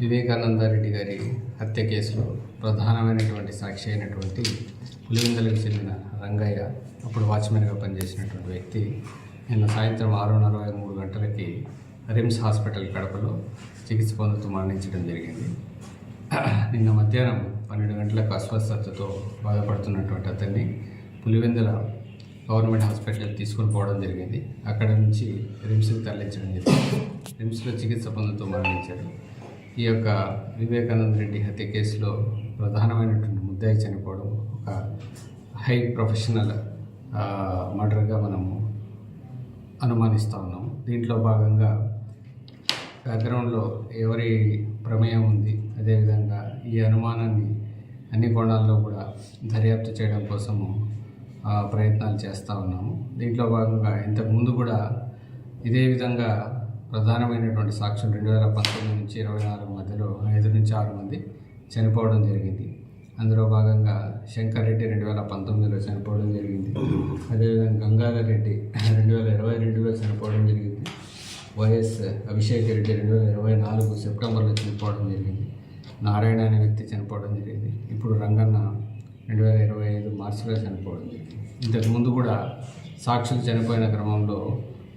వివేకానంద రెడ్డి గారి హత్య కేసులో ప్రధానమైనటువంటి సాక్షి అయినటువంటి పులివెందులకు చెందిన రంగయ్య అప్పుడు వాచ్మెన్గా పనిచేసినటువంటి వ్యక్తి నిన్న సాయంత్రం ఆరు నలభై మూడు గంటలకి రిమ్స్ హాస్పిటల్ కడపలో చికిత్స పొందుతూ మరణించడం జరిగింది. నిన్న మధ్యాహ్నం పన్నెండు గంటలకు అస్వస్థతతో బాధపడుతున్నటువంటి అతన్ని పులివెందుల గవర్నమెంట్ హాస్పిటల్ తీసుకొని పోవడం జరిగింది. అక్కడ నుంచి రిమ్స్కి తరలించడం జరిగింది. రిమ్స్లో చికిత్స పొందుతూ మరణించారు. ఈ యొక్క వివేకానంద రెడ్డి హత్య కేసులో ప్రధానమైనటువంటి ముద్దాయి చనిపోవడం ఒక హై ప్రొఫెషనల్ మర్డర్గా మనము అనుమానిస్తూ ఉన్నాము దీంట్లో భాగంగా బ్యాక్గ్రౌండ్లో ఎవరి ప్రమేయం ఉంది అదేవిధంగా ఈ అనుమానాన్ని అన్ని కోణాల్లో కూడా దర్యాప్తు చేయడం కోసము ప్రయత్నాలు చేస్తూ ఉన్నాము. దీంట్లో భాగంగా ఇంతకుముందు కూడా ఇదే విధంగా ప్రధానమైనటువంటి సాక్ష్యం రెండు వేల పంతొమ్మిది నుంచి ఇరవై నాలుగు మధ్యలో ఐదు నుంచి ఆరు మంది చనిపోవడం జరిగింది. అందులో భాగంగా శంకర్ రెడ్డి రెండు వేల పంతొమ్మిదిలో చనిపోవడం జరిగింది. అదేవిధంగా గంగాధర్ రెడ్డి రెండు వేల ఇరవై రెండులో చనిపోవడం జరిగింది. వైఎస్ అభిషేక్ రెడ్డి రెండు వేల ఇరవై నాలుగు సెప్టెంబర్లో చనిపోవడం జరిగింది. నారాయణ అనే వ్యక్తి చనిపోవడం జరిగింది. ఇప్పుడు రంగన్న రెండు వేల ఇరవై ఐదు మార్చిలో చనిపోవడం జరిగింది. ఇంతకు ముందు కూడా సాక్షులు చనిపోయిన క్రమంలో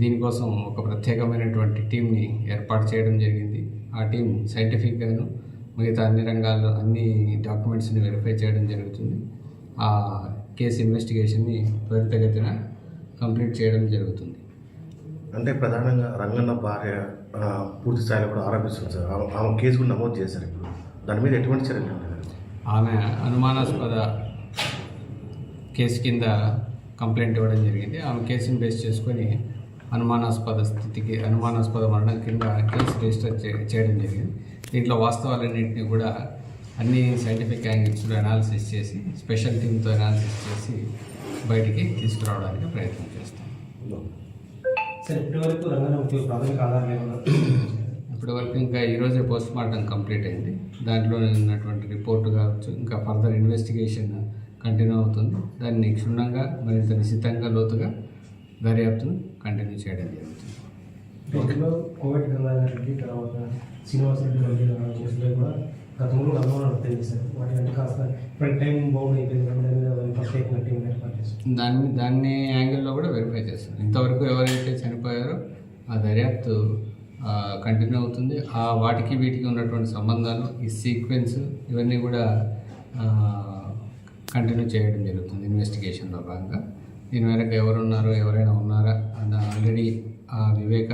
దీనికోసం ఒక ప్రత్యేకమైనటువంటి టీంని ఏర్పాటు చేయడం జరిగింది. ఆ టీం సైంటిఫిక్గాను మిగతా అన్ని రంగాల్లో అన్ని డాక్యుమెంట్స్ని వెరిఫై చేయడం జరుగుతుంది. ఆ కేసు ఇన్వెస్టిగేషన్ని త్వరితగతిన కంప్లీట్ చేయడం జరుగుతుంది. అంటే ప్రధానంగా రంగన్న భార్య పూర్తి స్థాయిలో కూడా ఆరోపిస్తుంది సార్. ఆమె కేసు కూడా నమోదు చేశారు ఇప్పుడు. దాని మీద ఎటువంటి చర్యలు ఆమె అనుమానాస్పద కేసు కింద కంప్లైంట్ ఇవ్వడం జరిగింది. ఆమె కేసుని బేస్ చేసుకొని అనుమానాస్పద స్థితికి అనుమానాస్పద మరణం కింద కేసు రిజిస్టర్ చేయడం జరిగింది. దీంట్లో వాస్తవాలన్నింటినీ కూడా అన్ని సైంటిఫిక్ యాంగిల్స్లో అనాలిసిస్ చేసి స్పెషల్ టీమ్తో అనాలిసిస్ చేసి బయటికి తీసుకురావడానికి ప్రయత్నం చేస్తాం. సార్ ఇప్పటి వరకు రంగంలో ప్రాథమిక ఆధారం లేకుండా ఇప్పటి వరకు ఇంకా ఈరోజే పోస్ట్ మార్టం కంప్లీట్ అయింది. దాంట్లో ఉన్నటువంటి రిపోర్ట్ కావచ్చు ఇంకా ఫర్దర్ ఇన్వెస్టిగేషన్ కంటిన్యూ అవుతుంది. దాన్ని క్షుణ్ణంగా మరింత నిశ్చితంగా లోతుగా దర్యాప్తును కంటిన్యూ చేయడం జరుగుతుంది. కోవిడ్ తర్వాత కేసులో కూడా గతంలో అనుమానాలు వ్యక్తం చేశారు వాటి అంటే కాస్త ఇప్పుడు టైం బౌండ్ అయిపోయింది. కాబట్టి దాని మీద ప్రత్యేకంగా టీం ఏర్పాటు చేశారు. దాన్ని దాన్ని యాంగిల్లో కూడా వెరిఫై చేస్తాం ఇంతవరకు ఎవరైతే చనిపోయారో ఆ దర్యాప్తు కంటిన్యూ అవుతుంది. ఆ వాటికి వీటికి ఉన్నటువంటి సంబంధాలు ఈ సీక్వెన్స్ ఇవన్నీ కూడా కంటిన్యూ చేయడం జరుగుతుంది. ఇన్వెస్టిగేషన్లో భాగంగా. దీని వెనక ఎవరున్నారో ఎవరైనా ఉన్నారా అన్న ఆల్రెడీ ఆ వివేక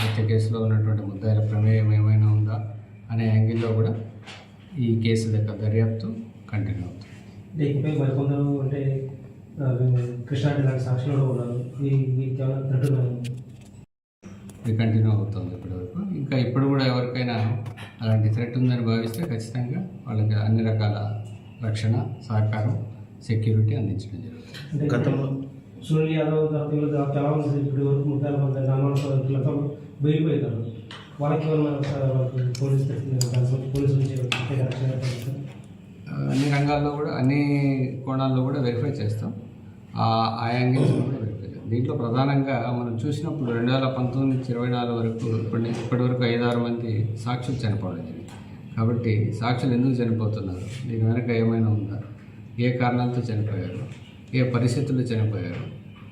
హత్య కేసులో ఉన్నటువంటి ముద్దాయిల ప్రమేయం ఏమైనా ఉందా అనే యాంగిల్లో కూడా ఈ కేసు దగ్గర దర్యాప్తు కంటిన్యూ అవుతుంది. ఇకపై మరికొందరు అంటే కృష్ణారెడ్డి లాంటి సాక్షులు ఉన్నారు. ఇది కంటిన్యూ అవుతుంది ఇప్పటివరకు ఇంకా ఇప్పుడు కూడా ఎవరికైనా అలాంటి థ్రెట్ ఉందని భావిస్తే ఖచ్చితంగా వాళ్ళకి అన్ని రకాల రక్షణ సహకారం సెక్యూరిటీ అందించడం జరుగుతుంది. అంటే గతంలో సునీల్ యాదవ్ తర్వాత వీళ్ళు చాలా మంది ఇప్పటి వరకు ముప్పై మంది అనుమానాలతో బయటపోయారు వాళ్ళకి వాళ్ళకి పోలీస్ తరఫున పోలీసు నుంచి అన్ని రంగాల్లో కూడా అన్ని కోణాల్లో కూడా వెరిఫై చేస్తాం. ఆ ఆ యాంగిల్స్ కూడా వెరిఫై చేస్తాం. దీంట్లో ప్రధానంగా మనం చూసినప్పుడు రెండు వేల పంతొమ్మిది నుంచి ఇరవై నాలుగు వరకు ఇప్పటి ఇప్పటి వరకు ఐదారు మంది సాక్షులు చనిపోవడం జరిగింది. కాబట్టి సాక్షులు ఎందుకు చనిపోతున్నారు? దీని వెనక ఏమైనా ఉందా? ఏ కారణాలతో చనిపోయారు? ఏ పరిస్థితుల్లో చనిపోయారు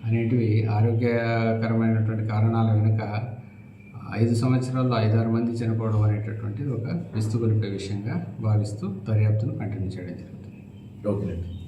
అనేటివి ఆరోగ్యకరమైనటువంటి కారణాల వెనుక ఐదు సంవత్సరాల్లో ఐదారు మంది చనిపోవడం అనేటటువంటిది ఒక విస్తుగొలిపే విషయంగా భావిస్తూ దర్యాప్తును కంటిన్యూ చేయడం జరుగుతుంది. ఓకే